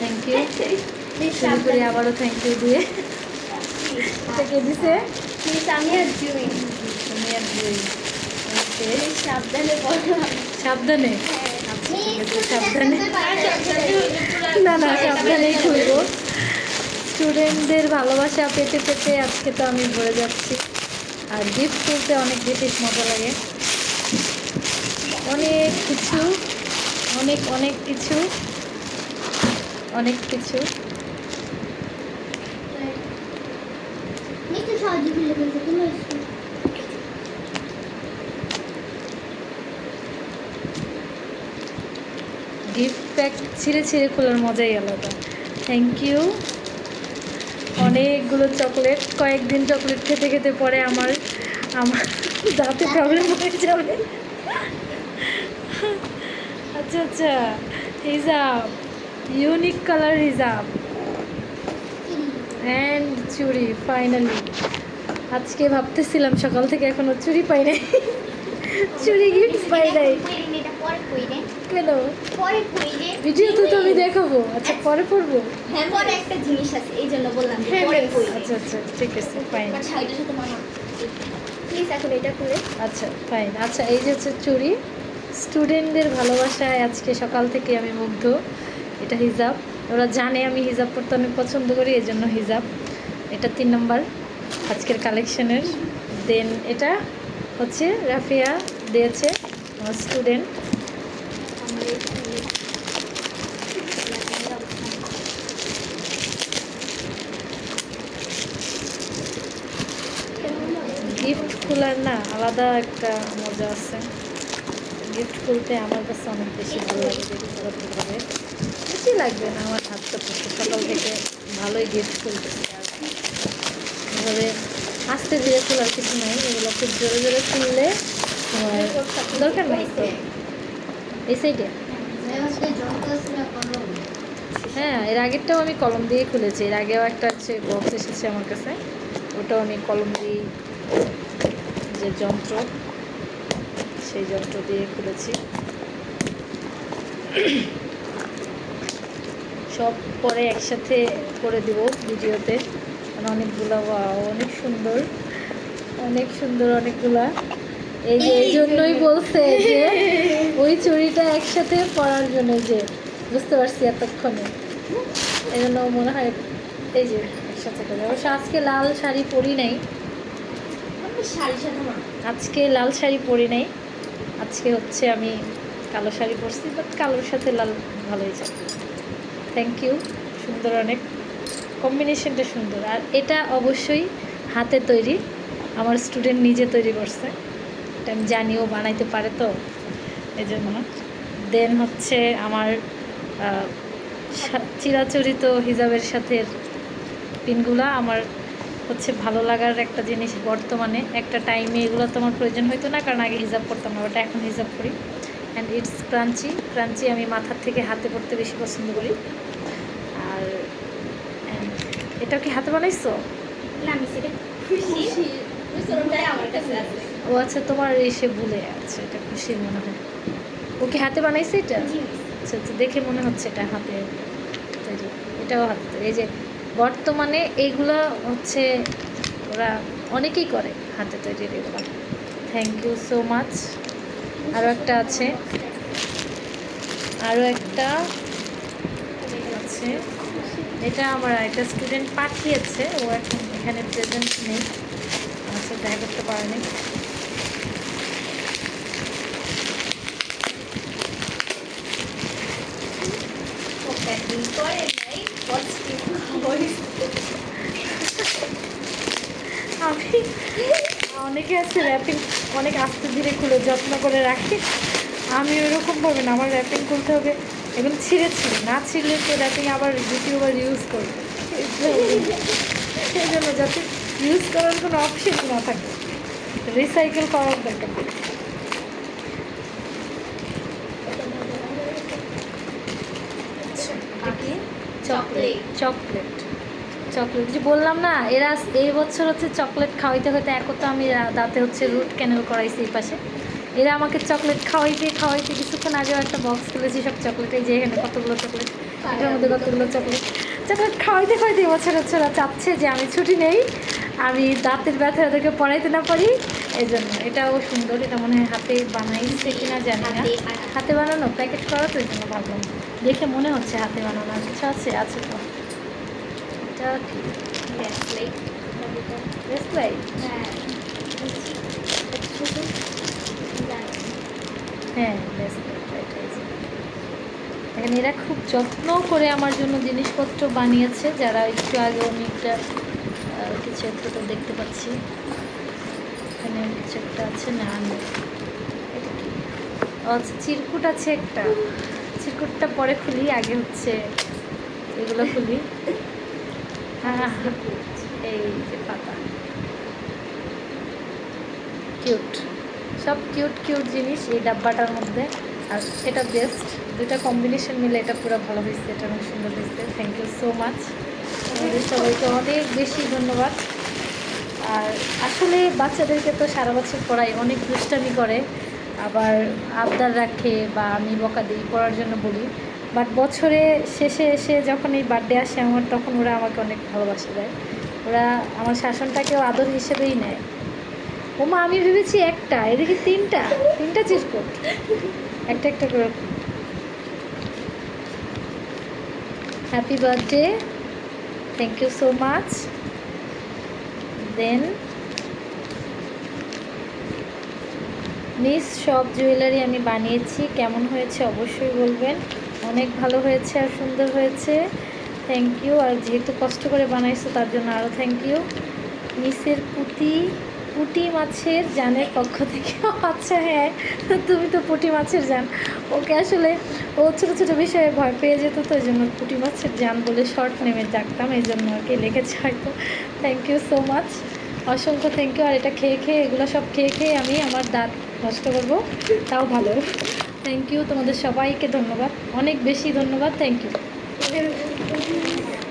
Thank you শুরু করি আবারও থ্যাংক ইউ দিয়ে। এটা কে দিছে? আমি আর জুই তুমি আর দুই সাবধানে সাবধানে? আচ্ছা সাবধানে। না না সাবধানেই খুলবো স্টুডেন্টদের ভালোবাসা পেতে পেতে আজকে তো আমি ভরে যাচ্ছি। আর গিফট তুলতে অনেক বেশি মজা লাগে। অনেক কিছু। অনেক অনেক কিছু। অনেক কিছু। গিফট প্যাক ছিঁড়ে ছিঁড়ে খোলার মজাই আলাদা। থ্যাংক ইউ অনেকগুলো চকলেট কয়েকদিন চকলেট খেতে খেতে পরে আমার আমার দাঁতে প্রবলেম হয়ে যাবে। আচ্ছা আচ্ছা। হিজাব ইউনিক কালার হিজাব। অ্যান্ড চুড়ি ফাইনালি আজকে ভাবতেছিলাম সকাল থেকে এখনও চুড়ি পাই নাই। চুড়ি গিফট পাই নাই। কেন? ভিডিও তো আমি দেখাবো। আচ্ছা পরে পড়ব হ্যাঁ পরে একটা জিনিস আছে এই জন্য বললাম হ্যাঁ আচ্ছা আচ্ছা ঠিক আছে ফাইন প্লিজ এখন এটা খুলে। আচ্ছা ফাইন আচ্ছা এই যে হচ্ছে চুড়ি। স্টুডেন্টদের ভালোবাসায় আজকে সকাল থেকে আমি মুগ্ধ। এটা হিজাব। ওরা জানে আমি হিজাব পড়তে অনেক পছন্দ করি এই জন্য হিজাব। এটা তিন নম্বর আজকের কালেকশনের। দেন এটা হচ্ছে রাফিয়া দিয়েছে, আমার স্টুডেন্ট। গিফট খোলার না, আলাদা একটা মজা আছে। গিফট খুলতে আমার কাছে অনেক বেশি ভালো লাগে যদি ভাবে বেশি লাগবে না, আমার হাতটা পড়তে সকাল থেকে ভালোই গিফট খুলতেছে আর এভাবে আস্তে ধীরে খোলার কিছু নাই, এগুলো খুব জোরে জোরে খুললে তোমার দরকার নেই তো? এই সাইডে হ্যাঁ এর আগেরটাও আমি কলম দিয়ে খুলেছি, এর আগেও একটা হচ্ছে বক্স এসেছে আমার কাছে, ওটাও আমি কলম দিয়ে যে যন্ত্র। সেই যন্ত্র দিয়ে খুলেছি। সব পরে একসাথে করে দিব ভিডিওতে। কারণ অনেকগুলো অনেক সুন্দর। অনেক সুন্দর অনেকগুলা। এই যে এই জন্যই বলছে যে ওই চুরিটা একসাথে পরার জন্য যে বুঝতে পারছি এতক্ষণে। এই জন্য মনে হয় এই যে একসাথে করে। অবশ্য আজকে লাল শাড়ি পরি নাই। মানা আজকে লাল শাড়ি পরি নাই। আজকে হচ্ছে আমি কালো শাড়ি পরছি বাট কালোর সাথে লাল ভালোই যায় থ্যাংক ইউ সুন্দর অনেক। কম্বিনেশনটা সুন্দর। আর এটা অবশ্যই হাতে তৈরি। আমার স্টুডেন্ট নিজে তৈরি করছে। এটা আমি জানিও বানাইতে পারে তো এই জন্য দেন হচ্ছে আমার চিরাচরিত হিজাবের সাথে পিনগুলা আমার হচ্ছে ভালো লাগার একটা জিনিস বর্তমানে। একটা টাইমে এগুলো তো আমার প্রয়োজন হতো না কারণ আগে হিজাব করতাম না ওটা এখন হিজাব করি। অ্যান্ড ইটস ক্রাঞ্চি ক্রাঞ্চি আমি মাথার থেকে হাতে পড়তে বেশি পছন্দ করি। আর এটাও কি হাতে বানাইছো? খুশি। আছে। ও আচ্ছা তোমার এসে ভুলে আচ্ছা এটা খুশির মনে হয়। ও কি হাতে বানাইছে এটা? আচ্ছা আচ্ছা দেখে মনে হচ্ছে এটা হাতে এটাও হাতে এই যে বর্তমানে এইগুলো হচ্ছে ওরা অনেকেই করে হাতে তৈরি এগুলো। থ্যাংক ইউ সো মাচ আরও একটা আছে। আরও একটা আছে। এটা আমার একটা স্টুডেন্ট পাঠিয়েছে। ও এখন এখানে প্রেজেন্ট নেই। সাথে দেখা করতে পারেনি। করে আমি অনেকে আছে র্যাপিং অনেক আস্তে ধীরে খুলে যত্ন করে রাখি। আমি ওরকমভাবে না, আমার র্যাপিং করতে হবে এবং ছিঁড়ে ছিঁড়ে, না ছিঁড়লে তো র্যাপিং আবার দ্বিতীয়বার ইউজ করবে। সেই জন্য যাতে ইউজ করার কোনো অপশন না থাকে। রিসাইকেল করার দরকার নেই। চকলেট চকলেট চকলেট যে বললাম না, এরা এই বছর হচ্ছে চকলেট খাওয়াইতে হইতে এক তো আমি দাঁতে হচ্ছে রুট ক্যানেল করাইছি এই পাশে। এরা আমাকে চকলেট খাওয়াইতে খাওয়াইতে কিছুক্ষণ আগেও একটা বক্স খুলেছি সব চকলেট এই যে এখানে কতগুলো চকলেট এটার মধ্যে কতগুলো চকলেট চকলেট খাওয়াইতে খাওয়াইতে এবছর হচ্ছে ওরা চাচ্ছে যে আমি ছুটি নেই, আমি দাঁতের ব্যথা ওদেরকে পড়াইতে না পারি। এই জন্য এটাও সুন্দর এটা মনে হয় হাতে বানাইছে কিনা জানি না। হাতে বানানো। প্যাকেট করা তো এই জন্য ভাবলাম। দেখে মনে হচ্ছে হাতে বানানো। আর কিছু আছে আছে তো। এটা. হ্যাঁ। হ্যাঁ দেখেন এরা খুব যত্ন করে আমার জন্য জিনিসপত্র বানিয়েছে। যারা একটু আগে আমি একটা কিছু একটা তো দেখতে পাচ্ছি। এখানে একটা আছে, না আচ্ছা চিরকুট আছে একটা। চিরকুটটা পরে খুলি, আগে হচ্ছে এগুলো খুলি। হ্যাঁ এই যে পাতা। কিউট। সব কিউট কিউট জিনিস এই ডাব্বাটার মধ্যে। আর এটা বেস্ট দুটা কম্বিনেশন মিলে এটা পুরো ভালো হয়েছে, এটা অনেক সুন্দর হয়েছে। থ্যাংক ইউ সো মাচ আমাদের সবাইকে অনেক বেশি ধন্যবাদ। আর আসলে বাচ্চাদেরকে তো সারা বছর পড়াই, অনেক দুষ্টামি করে। আবার আবদার রাখে বা আমি বকা দিই, পড়ার জন্য বলি। বাট বছরে শেষে এসে যখন এই বার্থডে আসে আমার, তখন ওরা আমাকে অনেক ভালোবাসা, দেয়। ওরা আমার শাসনটাকেও আদর হিসেবেই নেয়। ওমা আমি ভেবেছি একটা, এদিকে তিনটা তিনটা চিরকুট। একটা একটা করে happy birthday thank you so much then. Miss সব জুয়েলারি আমি বানিয়েছি, কেমন হয়েছে অবশ্যই বলবেন। অনেক ভালো হয়েছে আর সুন্দর হয়েছে। থ্যাংক ইউ আর যেহেতু কষ্ট করে বানাইছো তার জন্য আরও থ্যাংক ইউ মিসের পুঁতি পুঁটি মাছের জানের পক্ষ থেকে। আচ্ছা হ্যাঁ তুমি তো পুঁটি মাছের জান। ওকে আসলে ও ছোটো ছোটো বিষয়ে ভয় পেয়ে যেত, তো ওই জন্য পুঁটি মাছের জান বলে শর্ট নেমে ডাকতাম, এই জন্য আর কি লিখেছে হয়তো। থ্যাংক ইউ সো মাচ অসংখ্য থ্যাংক ইউ আর এটা খেয়ে খেয়ে, এগুলো সব খেয়ে খেয়ে আমি আমার দাঁত নষ্ট করব, তাও ভালো। থ্যাংক ইউ তোমাদের সবাইকে ধন্যবাদ। অনেক বেশি ধন্যবাদ। Thank you